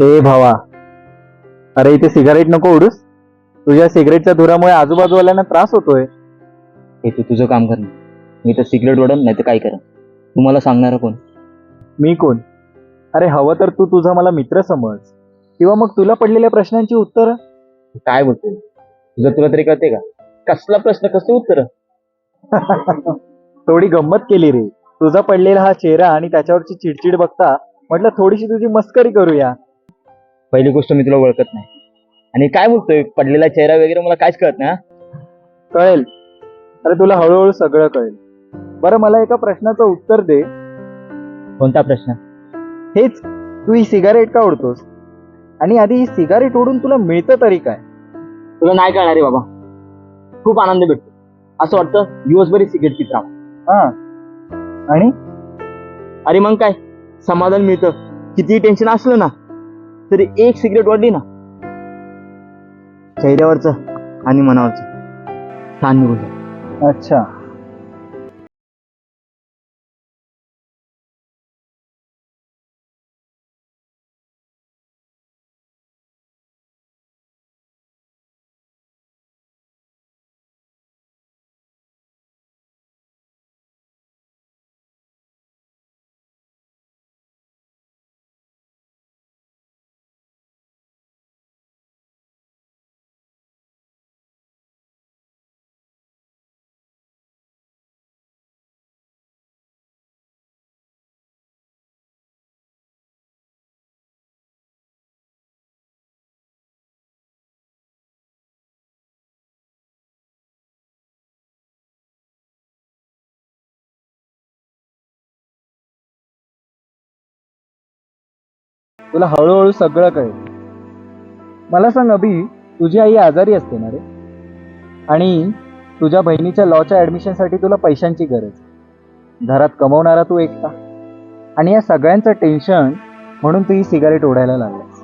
हे भावा. अरे इथे सिगारेट नको उडूस. तुझ्या सिगरेटच्या धुरामुळे आजूबाजूवाल्यांना त्रास होतोय. हे तू तुझं काम कर. मी तर सिगरेट ओढन नाही तर काय करा तुम्हाला सांगणार कोण? मी कोण? अरे हवं तर तू तुझा मला मित्र समज. किंवा मग तुला पडलेल्या प्रश्नांची उत्तर? काय बोलतो तुझं तुला तरी कळते का? कसला प्रश्न कसं उत्तर? थोडी गंमत केली रे. तुझा पडलेला हा चेहरा आणि त्याच्यावरची चिडचिड बघता म्हटलं थोडीशी तुझी मस्करी करूया. पहिली गोष्ट मी तुला ओळखत नाही. आणि काय बोलतोय? पडलेला चेहरा वगैरे मला काहीच कळत नाही हा? कळेल. अरे तुला हळूहळू सगळं कळेल. बरं मला एका प्रश्नाचं उत्तर दे. कोणता प्रश्न? हेच तू ही सिगारेट का ओढतोस? आणि आधी ही सिगारेट ओढून तुला मिळतं तरी काय? तुला नाही कळणार रे बाबा. खूप आनंद भेटतो. असं वाटतं दिवसभरी सिगरेट पित राहा. हा. आणि? अरे मग काय? समाधान मिळतं. किती टेन्शन असलं ना तरी एक सिगरेट वाढली ना. चेहऱ्यावरच आणि मनावरच. छान निघून अच्छा. तुला हळूहळू सगळं कळेल. मला सांग अभि तुझी आई आजारी असते ना रे? आणि तुझ्या बहिणीच्या लॉच्या ॲडमिशनसाठी तुला पैशांची गरज. घरात कमवणारा तू एकटा. आणि या सगळ्यांचं टेन्शन म्हणून तू ही सिगारेट ओढायला लागलास.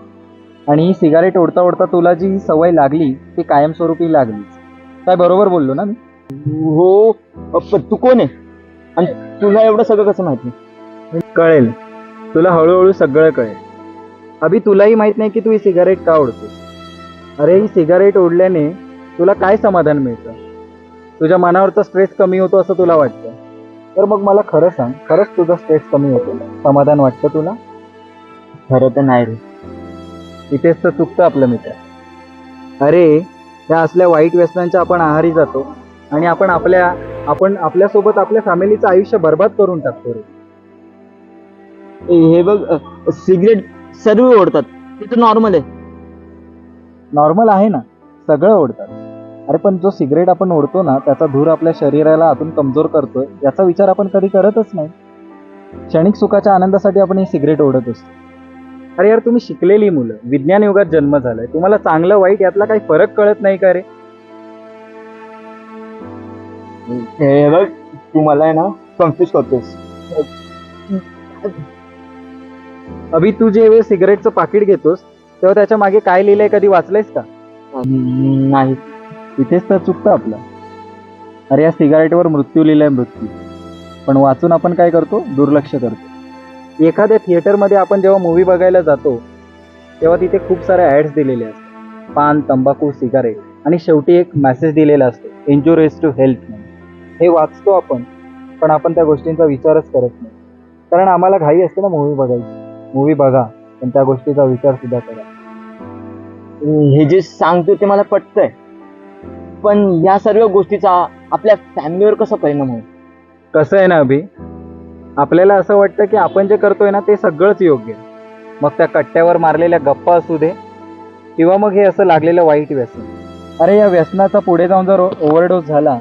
आणि ही सिगारेट ओढता ओढता तुला जी सवय लागली ती कायमस्वरूपी लागलीच. काय बरोबर बोललो ना मी? हो तू कोण आहे? आणि तुला एवढं सगळं कसं माहिती? कळेल. तुला हळूहळू सगळं कळेल. अभि तुलाही माहीत नाही की तू ही सिगारेट का ओढतोस. अरे ही सिगारेट ओढल्याने तुला काय समाधान मिळतं? तुझ्या मनावरचा स्ट्रेस कमी होतो असं तुला वाटतं. तर मग मला खरं सांग खरंच तुझा स्ट्रेस कमी होतो. समाधान वाटतं तुला? खरं तर नाही रे. इथेच तर चुकतं आपलं मित्र. अरे या असल्या वाईट व्यसनांच्या आपण आहारी जातो आणि आपण आपल्या आपण आपल्यासोबत आपल्या फॅमिलीचं आयुष्य बर्बाद करून टाकतो रे. हे बघ सिगरेट सर्व ओढतात. ते तर नॉर्मल आहे. नॉर्मल आहे ना. सगळं ओढतात. अरे पण जो सिगरेट आपण ओढतो ना त्याचा धूर आपल्या शरीराला आतून कमजोर करतोय याचा विचार आपण कधी करतच नाही. क्षणिक सुखाच्या आनंदासाठी आपण ही सिगरेट ओढत असतो. अरे यार तुम्ही शिकलेली मुलं. विज्ञान युगात जन्म झालाय. तुम्हाला चांगलं वाईट यातला काही फरक कळत नाही का रे? हे बघ तू मला आहे ना कन्फ्युज करतोस. अभि तू जे सिगरेटचं पाकिट घेतोस तेव्हा त्याच्यामागे काय लिहिलंय कधी वाचलंयस का? नाही. इथेच तर चुकतं आपलं. अरे या सिगारेटवर मृत्यू लिहिलाय मृत्यू. पण वाचून आपण काय करतो? दुर्लक्ष करतो. एखाद्या थिएटरमध्ये आपण जेव्हा मूवी बघायला जातो तेव्हा तिथे खूप साऱ्या ॲड्स दिलेल्या असतात. पान तंबाखू सिगारेट. आणि शेवटी एक मेसेज दिलेला असतो इंजुरियस टू हेल्थ म्हणून हे वाचतो आपण पण आपण त्या गोष्टींचा विचारच करत नाही. कारण आम्हाला घाई असते ना मूवी बघायची. मूवी बघा पण त्या गोष्टीचा विचार सुद्धा करा. हे जे सांगतो ते मला पटतंय. पण या सर्व गोष्टीचा आपल्या फॅमिलीवर कसा परिणाम होईल? कसं आहे ना अभि? आपल्याला असं वाटतं की आपण जे करतोय ना ते सगळंच योग्य आहे. मग त्या कट्ट्यावर मारलेल्या गप्पा असू दे किंवा मग हे असं लागलेलं वाईट व्यसन. अरे या व्यसनाचा पुढे जाऊन जर ओव्हरडोस झाला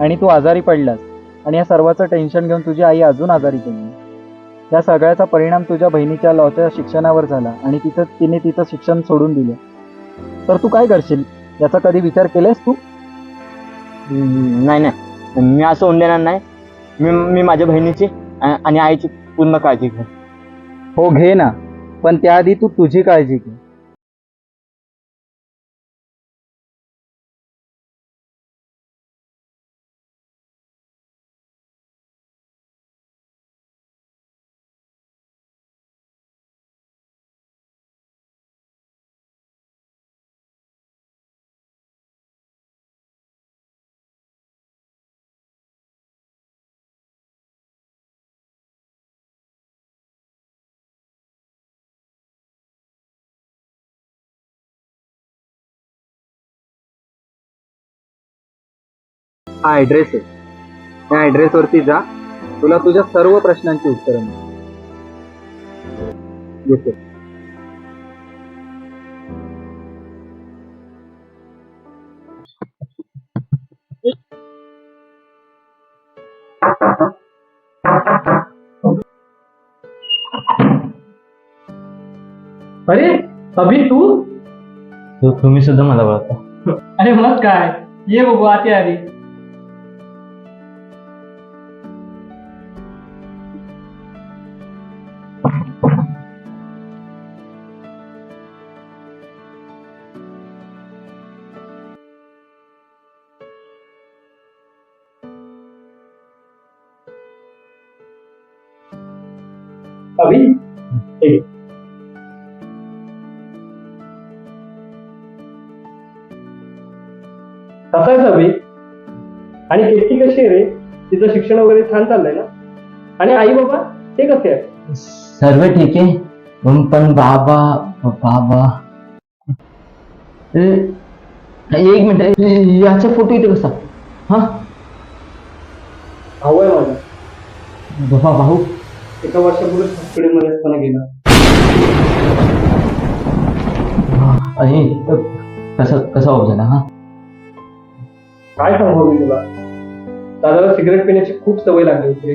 आणि तू आजारी पडलास आणि या सर्वाचं टेन्शन घेऊन तुझी आई अजून आजारी पडली या सगळ्याचा परिणाम तुझ्या बहिणीच्या लॉच्या शिक्षणावर झाला आणि तिचं तिने तिचं शिक्षण सोडून दिलं. तर तू काय करशील? याचा कधी विचार केलास तू? नाही नाही. मी असं होऊन देणार नाही. मी मी माझ्या बहिणीची आणि आईची पूर्ण काळजी घेईन. हो घे ना. पण त्याआधी तू तुझी काळजी घे. हा ॲड्रेस आहे. त्या ॲड्रेसवरती जा. तुला तुझ्या सर्व प्रश्नांची उत्तरं मिळतील. येतो. अरे अभि तू? तू तुम्ही सुद्धा मला ओळखता अरे मग काय? ये बघू आते आली कसा आहेस अभि आणि केतकी कशी आहे रे? तिचं शिक्षण वगैरे छान चाललंय ना? आणि आई बाबा ते कसे आहेत? सर्व ठीक आहे. पण पण बाबा बाबा. एक मिनिट याचा फोटो इथे कसा हा? भाऊ आहे माझा. बाबा भाऊ. एका वर्षापूर्वी हॉस्पिटलमध्ये असताना गेला. आणि कसा कसा झाला हा? काय सांगू मी तुला? दादाला सिगरेट पिण्याची खूप सवय लागली होती.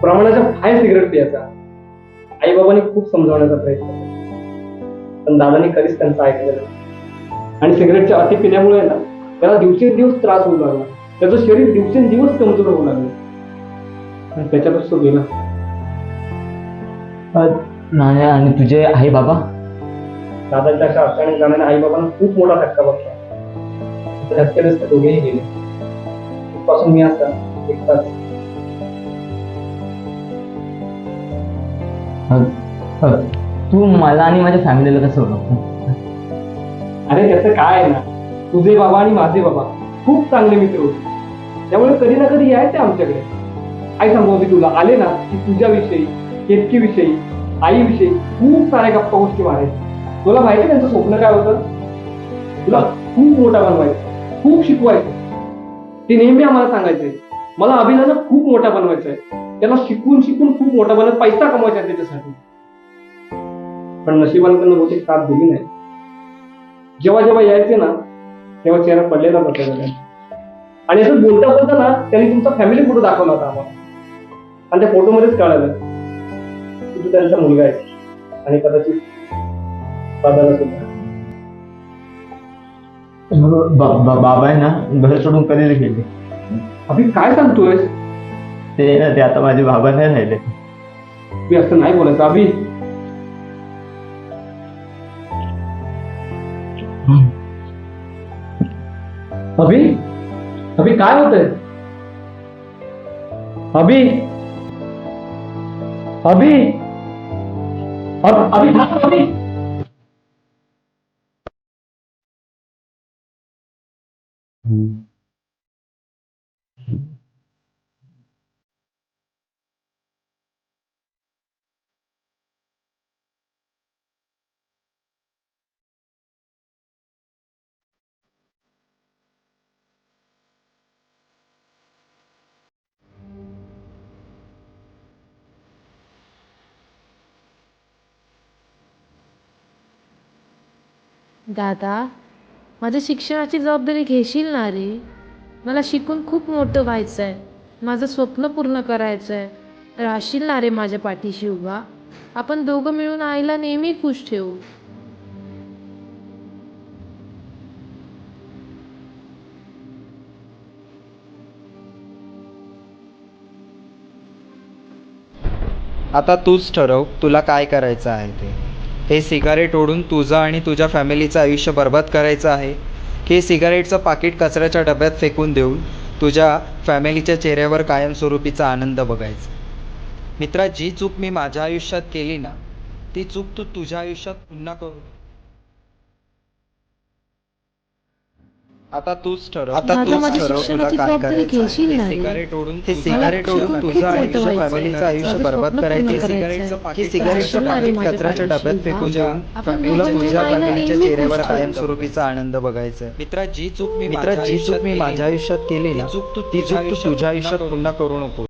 प्रमाणाच्या बाहेर सिगरेट पियाचा. आई बाबांनी खूप समजावण्याचा प्रयत्न केला. पण दादानी कधीच त्यांचं ऐकलं नाही. आणि सिगरेटच्या अति पिण्यामुळे ना त्याला दिवसेंदिवस त्रास होऊ लागला. त्याचं शरीर दिवसेंदिवस कमजोर होऊ लागलं. आणि त्याच्यातच तो गेला. नाही आणि तुझे आहे बाबा? दादाच्या अशा अचानक जाण्याने आई बाबांना खूप मोठा धक्का बसला. ते दोघेही गेले. तिथपासून मी आता एकटाच. तू मला आणि माझ्या फॅमिलीला कसं ओळखतो? अरे त्याचं काय आहे ना? तुझे बाबा आणि माझे बाबा खूप चांगले मित्र होते. त्यामुळे कधी ना कधी यायचे आमच्याकडे. आई सांगू मी तुला आले ना की तुझ्याविषयी केतकीविषयी आईविषयी खूप साऱ्या गप्पा गोष्टी मारायच्या तुला माहिती त्यांचं स्वप्न काय होतं? तुला खूप मोठा बनवायचं खूप शिकवायचं. ते नेहमी आम्हाला सांगायचे मला अभिनंदन खूप मोठा बनवायचा आहे त्याला शिकून शिकून खूप मोठा बनत पैसा कमवायचा आहे त्याच्यासाठी. पण नशिबाने बहुतेक साथ दिली नाही. जेव्हा जेव्हा यायचे ना तेव्हा चेहरा पडलेला होता आणि असं बोलता बोलता ना त्यांनी तुमचा फॅमिली फोटो दाखवला होता आम्हाला. आणि त्या फोटोमध्येच कळालं की तू त्यांचा मुलगा आहे आणि कदाचित दादाला सुद्धा. बा- बा- बाबा आहे ना घर सोडून कधीच गेले. अभि काय सांगतोयस? ते ना ते आता माझे बाबा नाही राहिले. मी असं नाही बोलायचं अभि. अभि अभि काय होतंय? अभि. अभि अभि थांब, अभि. দাদা माझ्या शिक्षणाची जबाबदारी घेशील ना रे? मला शिकून खूप मोठं व्हायचं आहे माझं स्वप्न पूर्ण करायचं आहे राहशील ना रे माझ्या पाठीशी उभा. आपण दोघं मिळून आईला नेहमी खुश ठेवू. आता तूच ठरव तुला काय करायचं आहे ते. हे सिगारेट ओढून तुझं आणि तुझ्या फॅमिलीचं आयुष्य बर्बाद करायचं आहे. की हे सिगारेटचं पाकिट कचऱ्याच्या डब्यात फेकून देऊन तुझ्या फॅमिलीच्या चेहऱ्यावर कायमस्वरूपीचा आनंद बघायचा. मित्रा जी चूक मी माझ्या आयुष्यात केली ना ती चूक तू तुझ्या आयुष्यात पुन्हा करू आता तूच ठरव आता तूच माझ्या ठरव तुला शिक्षणाची काय जबाबदारी करायचं आहे. घेशील ना हे रे? सिगारेट ओढून हे सिगारेट तुझं तुझ्या व्हायचं फॅमिलीचं. आयुष्य माझं बर्बाद स्वप्न करायचे सिगारेटचं करायचं पाकिट. सिगारेटचं राहशील ना रे पाकिट माझ्या कचऱ्याच्या पाठीशी डब्यात? फेकून देऊन आपण दोघं तुझ्या फॅमिलीच्या नेहमी चेहऱ्यावर खुश. कायमस्वरूपीचा आनंद बघायचा आहे. मित्रा जी चूक मी मित्रा जी चूक मी माझ्या आयुष्यात केली ना ती चूक तू तुझ्या आयुष्यात पुन्हा करू नको